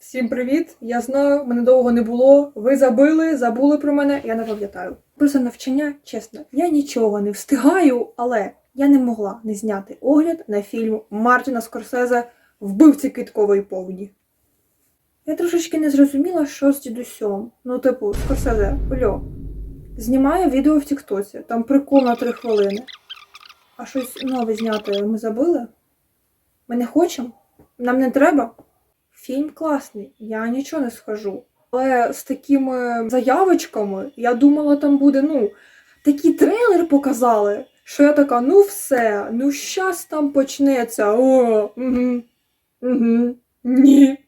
Всім привіт! Я знаю, мене довго не було. Ви забили, забули про мене, я не пам'ятаю. Просто навчання, чесно, я нічого не встигаю, але я не могла не зняти огляд на фільм Мартіна Скорсезе Вбивці квіткової повні. Я трошечки не зрозуміла, що з дідусем. Ну, типу, Скорсезе, ольо, знімає відео в Тіктоці, там прикол на три хвилини. А щось нове зняти ми забили? Ми не хочемо? Нам не треба? Фільм класний, я нічого не схожу. Але з такими заявочками я думала, там буде, ну, такий трейлер показали, що я така, ну все, ну щас там почнеться. О, угу, угу, ні.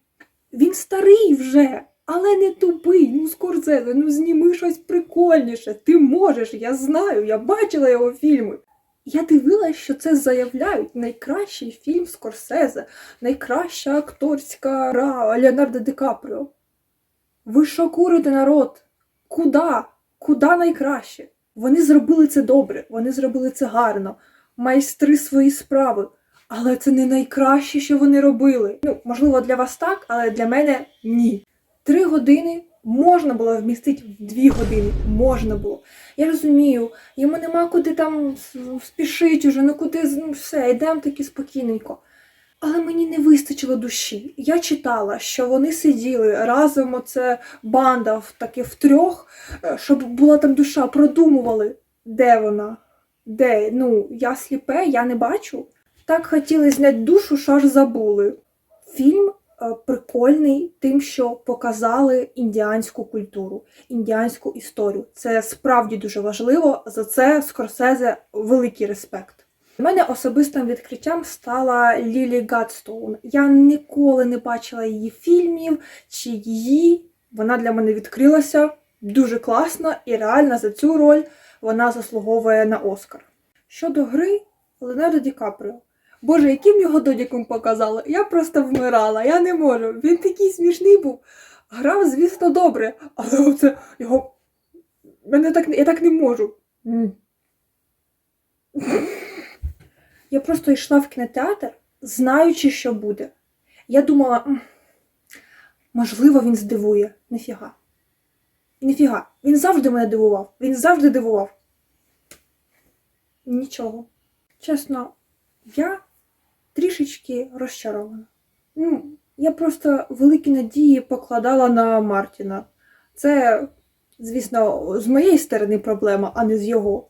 Він старий вже, але не тупий. Ну, Скорсезе, ну зніми щось прикольніше. Ти можеш, я знаю, я бачила його фільми. Я дивилась, що це заявляють найкращий фільм Скорсезе, найкраща акторська гра Леонардо Ді Капріо. Ви що курите народ? Куда? Куда найкраще? Вони зробили це добре, вони зробили це гарно, майстри свої справи. Але це не найкраще, що вони робили. Ну, можливо, для вас так, але для мене ні. Три години можна було вмістити в дві години. Можна було. Я розумію, йому нема куди там спішити вже, ну куди ну, все, йдемо таки спокійненько. Але мені не вистачило душі. Я читала, що вони сиділи разом, оце банда в таки в трьох, е, щоб була там душа, продумували, де вона, де. Ну, я сліпе, я не бачу. Так хотіли зняти душу, що аж забули. Фільм прикольний тим, що показали індіанську культуру, індіанську історію. Це справді дуже важливо. За це Скорсезе великий респект. У мене особистим відкриттям стала Лілі Гадстоун. Я ніколи не бачила її фільмів чи її. Вона для мене відкрилася дуже класно і реально за цю роль вона заслуговує на Оскар. Щодо гри Леонардо Ді Капріо. Боже, яким його додіком показали? Я просто вмирала, я не можу. Він такий смішний був. Грав, звісно, добре, але оце його. Мене так, я так не можу. Я просто йшла в кінотеатр, знаючи, що буде. Я думала, можливо, він здивує. Ніфіга. Ніфіга. Він завжди мене дивував. Він завжди дивував. Нічого. Чесно, я трішечки розчарована. Ну, я просто великі надії покладала на Мартіна. Це, звісно, з моєї сторони проблема, а не з його.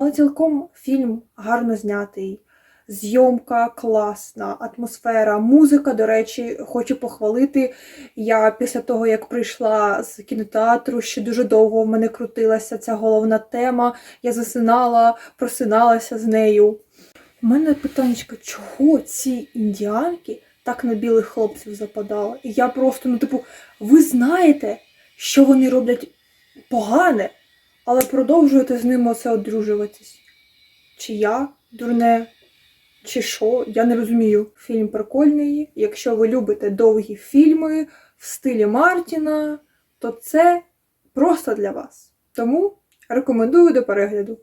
Але цілком фільм гарно знятий, зйомка класна, атмосфера, музика, до речі, хочу похвалити. Я після того, як прийшла з кінотеатру, ще дуже довго в мене крутилася ця головна тема. Я засинала, просиналася з нею. У мене питання, чого ці індіанки так на білих хлопців западали? І я просто, ну, типу, ви знаєте, що вони роблять погане, але продовжуєте з ними оце одружуватись. Чи я дурне, чи що, я не розумію. Фільм прикольний. Якщо ви любите довгі фільми в стилі Мартіна, то це просто для вас. Тому рекомендую до перегляду.